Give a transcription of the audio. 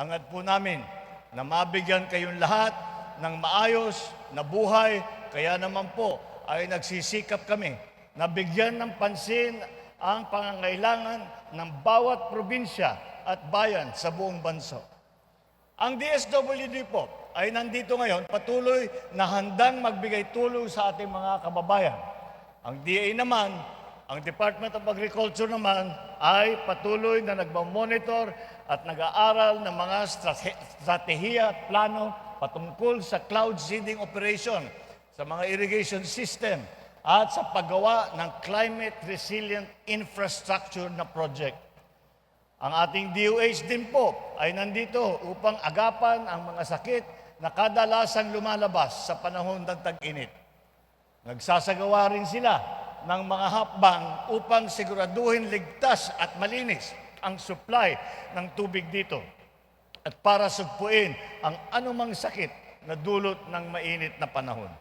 Hangad po namin na mabigyan kayong lahat ng maayos na buhay. Kaya naman po ay nagsisikap kami na bigyan ng pansin ang pangangailangan ng bawat probinsya at bayan sa buong bansa. Ang DSWD po ay nandito ngayon patuloy na handang magbigay tulong sa ating mga kababayan. Ang DA naman, ang Department of Agriculture naman ay patuloy na nagmamonitor at nag-aaral ng mga strate- stratehiya at plano patungkol sa cloud seeding operation, sa mga irrigation system, at sa paggawa ng climate resilient infrastructure na project. Ang ating DOH din po ay nandito upang agapan ang mga sakit na kadalasang lumalabas sa panahon ng tag-init. Nagsasagawa rin sila ng mga hakbang upang siguraduhin ligtas at malinis ang supply ng tubig dito at para sugpuin ang anumang sakit na dulot ng mainit na panahon.